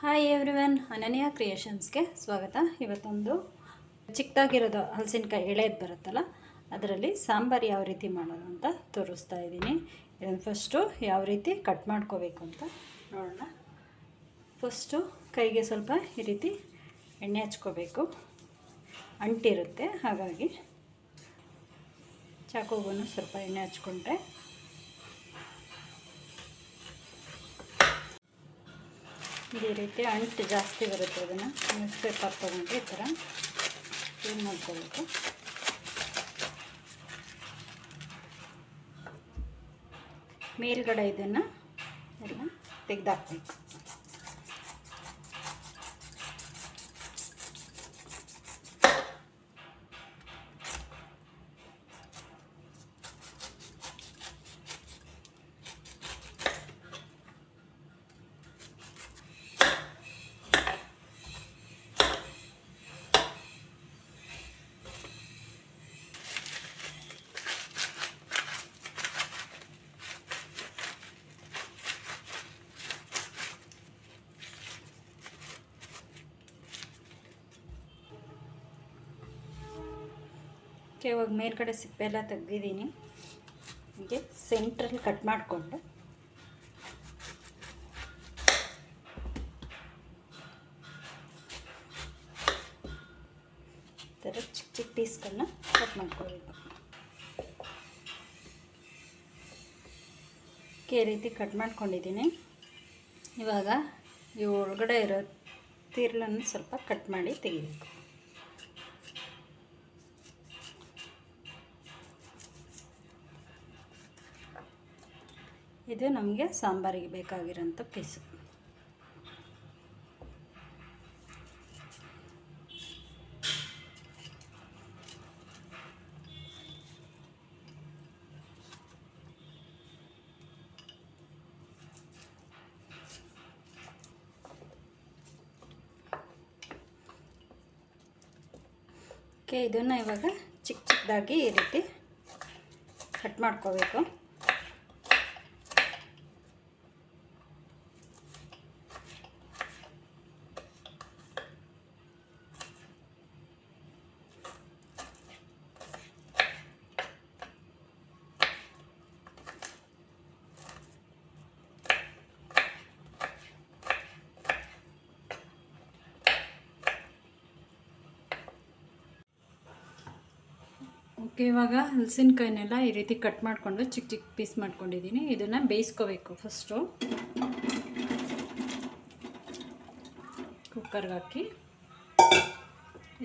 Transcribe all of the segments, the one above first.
Hi everyone ಅನನ್ಯ ಕ್ರಿಯೇಷನ್ಸ್ಗೆ ಸ್ವಾಗತ. ಇವತ್ತೊಂದು ಚಿಕ್ಕದಾಗಿರೋದು ಹಲಸಿನಕಾಯಿ ಎಳೆದು ಬರುತ್ತಲ್ಲ, ಅದರಲ್ಲಿ ಸಾಂಬಾರು ಯಾವ ರೀತಿ ಮಾಡೋದು ಅಂತ ತೋರಿಸ್ತಾ ಇದ್ದೀನಿ. ಇದನ್ನು ಫಸ್ಟು ಯಾವ ರೀತಿ ಕಟ್ ಮಾಡ್ಕೋಬೇಕು ಅಂತ ನೋಡೋಣ. ಫಸ್ಟು ಕೈಗೆ ಸ್ವಲ್ಪ ಈ ರೀತಿ ಎಣ್ಣೆ ಹಚ್ಕೋಬೇಕು. ಅಂಟಿರುತ್ತೆ, ಹಾಗಾಗಿ ಚಾಕುಗೂ ಸ್ವಲ್ಪ ಎಣ್ಣೆ ಹಚ್ಕೊಂಡ್ರೆ ಇದೇ ರೀತಿ ಅಂಟು ಜಾಸ್ತಿ ಬರುತ್ತೆ ಅದನ್ನು. ನ್ಯೂಸ್ ಪೇಪರ್ ತೊಗೊಂಡು ಈ ಥರ. ಕ್ಲೀನ್ ಮಾಡ್ಕೋಬೇಕು ಮೇಲ್ಗಡೆ ಇದನ್ನು ಎಲ್ಲ ತೆಗೆದಾಕ್ಬೇಕು. ಓಕೆ, ಇವಾಗ ಮೇಲ್ಗಡೆ ಸಿಪ್ಪೆ ಎಲ್ಲ ತೆಗ್ದಿದ್ದೀನಿ. ಹೀಗೆ ಸೆಂಟ್ರಲ್ಲಿ ಕಟ್ ಮಾಡಿಕೊಂಡು. ಥರ ಚಿಕ್ಕ ಚಿಕ್ಕ ಪೀಸ್ಗಳನ್ನ ಕಟ್ ಮಾಡ್ಕೊಳ್ಬೇಕು ಈ ರೀತಿ ಕಟ್ ಮಾಡ್ಕೊಂಡಿದ್ದೀನಿ. ಇವಾಗ ಈ ಒಳಗಡೆ ಇರೋ ತಿರ್ಲನ್ನು ಸ್ವಲ್ಪ ಕಟ್ ಮಾಡಿ ತೆಗಿಬೇಕು. ಇದು ನಮಗೆ ಸಾಂಬಾರಿಗೆ ಬೇಕಾಗಿರೋಂಥ ಪೀಸು ಓಕೆ ಇದನ್ನು ಇವಾಗ ಚಿಕ್ಕ ಚಿಕ್ಕದಾಗಿ ಈ ರೀತಿ ಕಟ್ ಮಾಡ್ಕೋಬೇಕು. ಓಕೆ ಇವಾಗ ಹಲಸಿನಕಾಯಿನೆಲ್ಲ ಈ ರೀತಿ ಕಟ್ ಮಾಡಿಕೊಂಡು ಚಿಕ್ಕ ಚಿಕ್ಕ ಪೀಸ್ ಮಾಡ್ಕೊಂಡಿದ್ದೀನಿ. ಇದನ್ನು ಬೇಯಿಸ್ಕೋಬೇಕು ಫಸ್ಟು ಕುಕ್ಕರ್ಗೆ ಹಾಕಿ.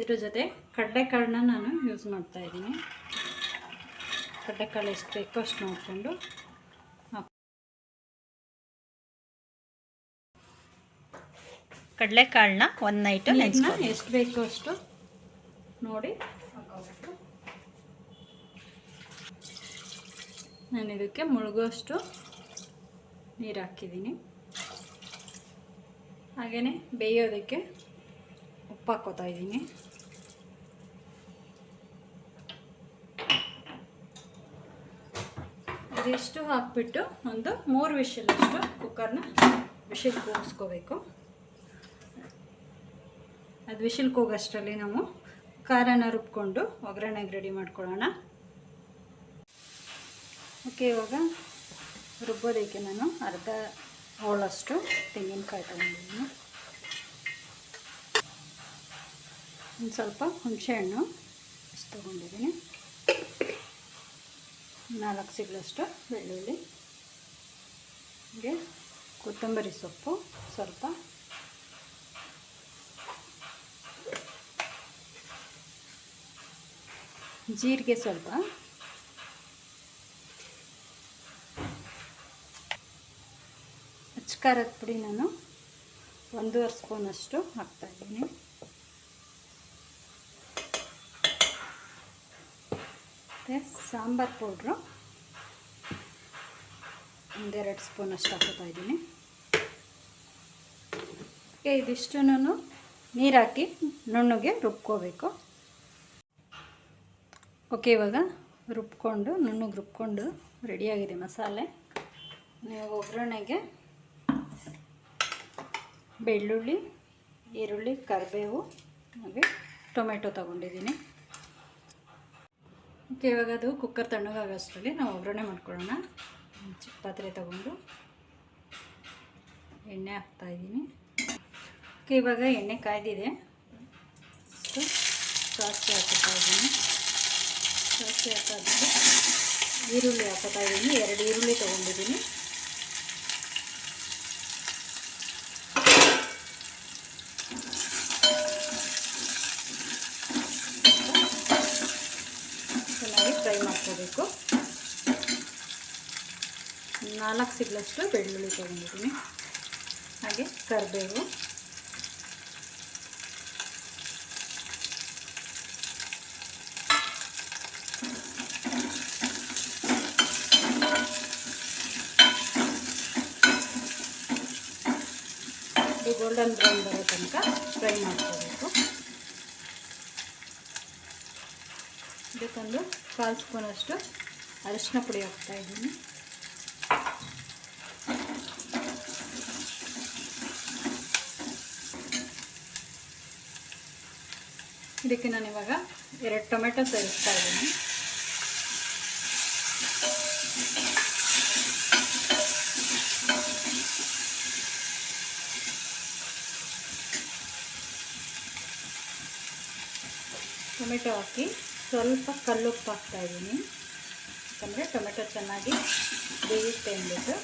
ಇದ್ರ ಜೊತೆ ಕಡಲೆಕಾಳನ್ನ ನಾನು ಯೂಸ್ ಮಾಡ್ತಾ ಇದ್ದೀನಿ. ಕಡಲೆಕಾಳು ಎಷ್ಟು ಬೇಕೋ ಅಷ್ಟು ನೋಡಿಕೊಂಡು ಕಡಲೆಕಾಳನ್ನ ಒಂದು ನೈಟು ಎಷ್ಟು ಬೇಕೋ ಅಷ್ಟು ನೋಡಿ. ನಾನು ಇದಕ್ಕೆ ಮುಳುಗುವಷ್ಟು ನೀರು ಹಾಕಿದ್ದೀನಿ. ಹಾಗೆಯೇ ಬೇಯೋದಕ್ಕೆ ಉಪ್ಪು ಹಾಕೋತಾ ಇದ್ದೀನಿ. ಇದಿಷ್ಟು ಹಾಕ್ಬಿಟ್ಟು ಒಂದು ಮೂರು ವಿಷಲಷ್ಟು ಕುಕ್ಕರ್ನ ವಿಷಲ್ ಕೂಗಿಸ್ಕೋಬೇಕು. ಅದು ವಿಷಲ್ ಕೂಗಷ್ಟರಲ್ಲಿ ನಾವು ಖಾರನ ರುಬ್ಕೊಂಡು ಒಗ್ಗರಣೆಗೆ ರೆಡಿ ಮಾಡ್ಕೊಳ್ಳೋಣ. ಓಕೆ, ಇವಾಗ ರುಬ್ಬೋದಕ್ಕೆ ನಾನು ಅರ್ಧ ಹೋಳಷ್ಟು ತೆಂಗಿನಕಾಯಿ ತಗೊಂಡಿದ್ದೀನಿ. ಒಂದು ಸ್ವಲ್ಪ ಹುಣಸೆಹಣ್ಣು ಇಷ್ಟು ತೊಗೊಂಡಿದ್ದೀನಿ. ನಾಲ್ಕು ಸಿಗ್ಲಷ್ಟು ಬೆಳ್ಳುಳ್ಳಿ. ಹಾಗೆ ಕೊತ್ತಂಬರಿ ಸೊಪ್ಪು ಸ್ವಲ್ಪ. ಜೀರಿಗೆ ಸ್ವಲ್ಪ. ಅಚ್ಕಾರದ ಪುಡಿ ನಾನು. ಒಂದೂವರೆ ಸ್ಪೂನಷ್ಟು ಹಾಕ್ತಾಯಿದ್ದೀನಿ ಮತ್ತು ಸಾಂಬಾರು ಪೌಡ್ರು. ಒಂದೆರಡು ಸ್ಪೂನಷ್ಟು ಹಾಕೋತಾ ಇದ್ದೀನಿ. ಓಕೆ ಇದಿಷ್ಟು ನೀರು ಹಾಕಿ ನುಣ್ಣಗೆ ರುಬ್ಕೋಬೇಕು. ಓಕೆ, ಇವಾಗ ರುಬ್ಕೊಂಡು, ನುಣ್ಣಗೆ ರುಬ್ಕೊಂಡು ರೆಡಿಯಾಗಿದೆ ಮಸಾಲೆ. ನೀವು ಒಗ್ಗರಣೆಗೆ ಬೆಳ್ಳುಳ್ಳಿ, ಈರುಳ್ಳಿ, ಕರಿಬೇವು, ಹಾಗೆ ಟೊಮೆಟೊ ತಗೊಂಡಿದ್ದೀನಿ. ಓಕೆ, ಇವಾಗ ಅದು ಕುಕ್ಕರ್ ತಣ್ಣಗಾಗೋಷ್ಟರಲ್ಲಿ ನಾವು ಒಗ್ಗರಣೆ ಮಾಡ್ಕೊಳ್ಳೋಣ. ಚಿಕ್ಕ ಪಾತ್ರೆ ತಗೊಂಡು ಎಣ್ಣೆ ಹಾಕ್ತಾಯಿದ್ದೀನಿ ಓಕೆ, ಇವಾಗ ಎಣ್ಣೆ ಕಾಯ್ದಿದೆ. ಸಾಸಿವೆ ಹಾಕ್ತಾ ಇದ್ದೀನಿ. ಸಾಸಿವೆ ಹಾಕಾದ್ಮೇಲೆ ಈರುಳ್ಳಿ ಹಾಕೋತಾ ಇದ್ದೀನಿ. ಎರಡು ಈರುಳ್ಳಿ ತೊಗೊಂಡಿದ್ದೀನಿ ಚೆನ್ನಾಗಿ ಫ್ರೈ ಮಾಡ್ಕೋಬೇಕು ನಾಲ್ಕು ಸಿಗ್ಲಷ್ಟು ಬೆಳ್ಳುಳ್ಳಿ ತೊಗೊಂಡಿದ್ದೀನಿ. ಹಾಗೆ ಕರಿಬೇವು. ಇದು ಗೋಲ್ಡನ್ ಬ್ರೌನ್ ಬರೋ ತನಕ ಫ್ರೈ ಮಾಡ್ಕೋಬೇಕು. ಇದಕ್ಕೊಂದು ಕಾಲು ಸ್ಪೂನಷ್ಟು ಅರಿಶಿನ ಪುಡಿ ಹಾಕ್ತಾ ಇದ್ದೀನಿ. ಇದಕ್ಕೆ ನಾನು ಇವಾಗ ಎರಡು ಟೊಮೆಟೊ ಸೇರಿಸ್ತಾ ಇದ್ದೀನಿ. ಟೊಮೆಟೊ ಹಾಕಿ ಸ್ವಲ್ಪ ಕಲ್ಲುಪ್ಪು ಹಾಕ್ತಾ ಇದ್ದೀನಿ. ಯಾಕಂದರೆ ಟೊಮೆಟೊ ಚೆನ್ನಾಗಿ ಬೇಯುತ್ತೆ ಅಂದ್ಬಿಟ್ಟು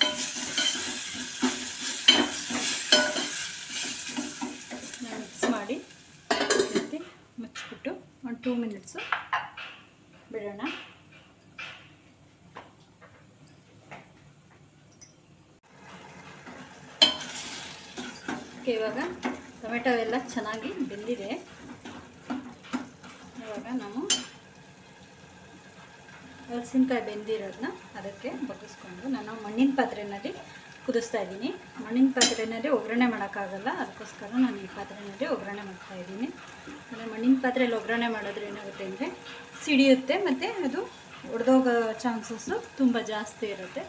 ಮಿಕ್ಸ್ ಮಾಡಿ ಮತ್ತೆ ಮುಚ್ಚಿಬಿಟ್ಟು ಒಂದು ಟೂ ಮಿನಿಟ್ಸು ಬಿಡೋಣ. ಇವಾಗ ಟೊಮೆಟೊ ಎಲ್ಲ ಚೆನ್ನಾಗಿ ಬೆಂದಿದೆ. ಇವಾಗ ನಾವು ಹಲಸಿನಕಾಯಿ ಬೆಂದಿರೋದನ್ನ ಅದಕ್ಕೆ ಬಗ್ಗಿಸ್ಕೊಂಡು, ನಾನು ಮಣ್ಣಿನ ಪಾತ್ರೆಯಲ್ಲಿ ಕುದಿಸ್ತಾ ಇದ್ದೀನಿ. ಮಣ್ಣಿನ ಪಾತ್ರೆಯಲ್ಲಿ ಒಗ್ಗರಣೆ ಮಾಡೋಕ್ಕಾಗಲ್ಲ. ಅದಕ್ಕೋಸ್ಕರ ನಾನು ಈ ಪಾತ್ರೆಯಲ್ಲಿ ಒಗ್ಗರಣೆ ಮಾಡ್ತಾ ಇದ್ದೀನಿ. ಅಂದರೆ ಮಣ್ಣಿನ ಪಾತ್ರೆಯಲ್ಲಿ ಒಗ್ಗರಣೆ ಮಾಡಿದ್ರೆ ಏನಾಗುತ್ತೆ ಅಂದರೆ ಸಿಡಿಯುತ್ತೆ ಮತ್ತು ಅದು ಒಡೆದೋಗೋ ಚಾನ್ಸಸ್ಸು ತುಂಬ ಜಾಸ್ತಿ ಇರುತ್ತೆ.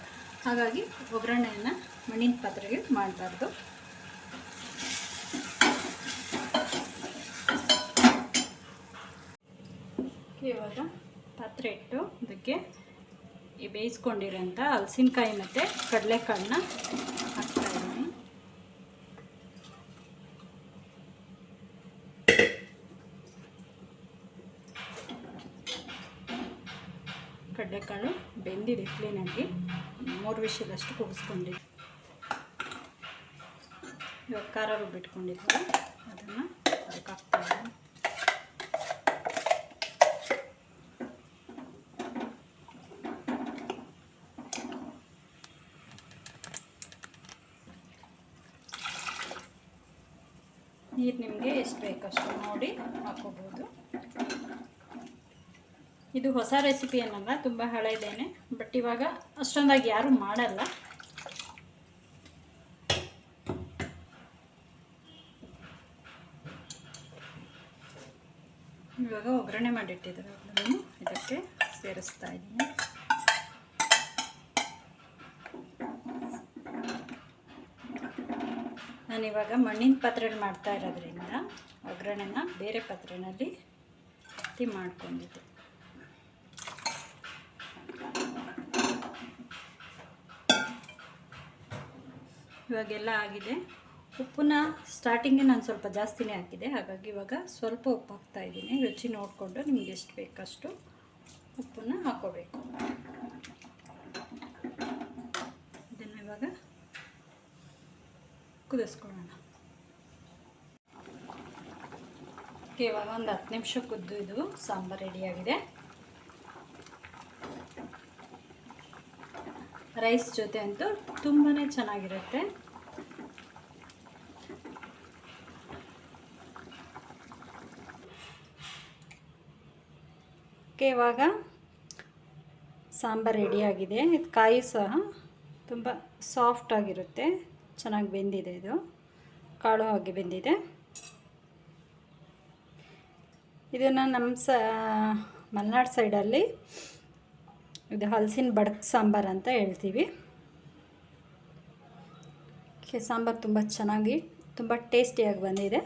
ಹಾಗಾಗಿ ಒಗ್ಗರಣೆಯನ್ನು ಮಣ್ಣಿನ ಪಾತ್ರೆಗೆ ಮಾಡಬಾರ್ದು. ಇವಾಗ ಪಾತ್ರೆ ಇಟ್ಟು ಅದಕ್ಕೆ ಬೇಯಿಸ್ಕೊಂಡಿರೋಂಥ ಹಲಸಿನ್ಕಾಯಿ ಮತ್ತು ಕಡಲೆಕಾಳನ್ನ ಹಾಕ್ತಾ ಇದ್ದೀನಿ ಕಡಲೆಕಾಳು ಬೆಂದಿದೆ ಕ್ಲೀನಾಗಿ ಮೂರು ವಿಷಲಷ್ಟು ಕೂಗಿಸ್ಕೊಂಡಿದ್ದೆ ಇವಾಗ ಖಾರ ರುಬ್ಬಿಟ್ಕೊಂಡಿದ್ದೆ ಅದನ್ನು ಅದಕ್ಕೆ ಹಾಕ್ತಾ ನೀರು ನಿಮಗೆ ಎಷ್ಟು ಬೇಕಷ್ಟು ನೋಡಿ ಹಾಕೋಬೋದು. ಇದು ಹೊಸ ರೆಸಿಪಿ ಏನಲ್ಲ, ತುಂಬ ಹಳೆಯದೇನೆ ಬಟ್ ಇವಾಗ ಅಷ್ಟೊಂದಾಗಿ ಯಾರೂ ಮಾಡಲ್ಲ. ಇವಾಗ ಒಗ್ಗರಣೆ ಮಾಡಿಟ್ಟಿದ್ದಾರೆ. ಇದಕ್ಕೆ ಸೇರಿಸ್ತಾ ಇದ್ದೀನಿ. ನಾನಿವಾಗ ಮಣ್ಣಿನ ಪಾತ್ರೆಯಲ್ಲಿ ಮಾಡ್ತಾ ಇರೋದ್ರಿಂದ ಒಗ್ಗರಣೆನ ಬೇರೆ ಪಾತ್ರೆಯಲ್ಲಿ ಅತಿ ಮಾಡ್ಕೊಂಡಿದ್ದೆ. ಇವಾಗೆಲ್ಲ ಆಗಿದೆ. ಉಪ್ಪನ್ನ ಸ್ಟಾರ್ಟಿಂಗೇ ನಾನು ಸ್ವಲ್ಪ ಜಾಸ್ತಿನೇ ಹಾಕಿದೆ. ಹಾಗಾಗಿ ಇವಾಗ ಸ್ವಲ್ಪ ಉಪ್ಪು ಹಾಕ್ತಾ ಇದ್ದೀನಿ. ರುಚಿ ನೋಡಿಕೊಂಡು ನಿಮ್ಗೆ ಎಷ್ಟು ಬೇಕಷ್ಟು ಉಪ್ಪನ್ನು ಹಾಕೋಬೇಕು. ಇದನ್ನು ಇವಾಗ ಕುದಿಸ್ಕೊಳ್ಳೋಣ. ಇವಾಗ ಒಂದು ಹತ್ತು ನಿಮಿಷ ಕುದ್ದು ಇದು ಸಾಂಬಾರು ರೆಡಿಯಾಗಿದೆ ರೈಸ್ ಜೊತೆ ಅಂತೂ ತುಂಬಾ ಚೆನ್ನಾಗಿರುತ್ತೆ. ಓಕೆ ಇವಾಗ ಸಾಂಬಾರು ರೆಡಿಯಾಗಿದೆ ಇದು ಕಾಯಿ ಸಹ ತುಂಬ ಸಾಫ್ಟ್ ಆಗಿರುತ್ತೆ. ಚೆನ್ನಾಗಿ ಬೆಂದಿದೆ ಇದು. ಕಾಳು ಹಾಗೆ ಬೆಂದಿದೆ. ಇದನ್ನು ನಮ್ಮ ಸ, ಮಲೆನಾಡು ಸೈಡಲ್ಲಿ ಇದು ಹಲಸಿನ ಬಡಕ್ ಸಾಂಬಾರು ಅಂತ ಹೇಳ್ತೀವಿ. ಸಾಂಬಾರು ತುಂಬ ಚೆನ್ನಾಗಿ, ತುಂಬ ಟೇಸ್ಟಿಯಾಗಿ ಬಂದಿದೆ.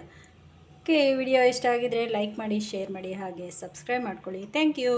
ಓಕೆ ವಿಡಿಯೋ ಇಷ್ಟ ಆಗಿದರೆ ಲೈಕ್ ಮಾಡಿ, ಶೇರ್ ಮಾಡಿ, ಹಾಗೆ ಸಬ್ಸ್ಕ್ರೈಬ್ ಮಾಡ್ಕೊಳ್ಳಿ. Thank you.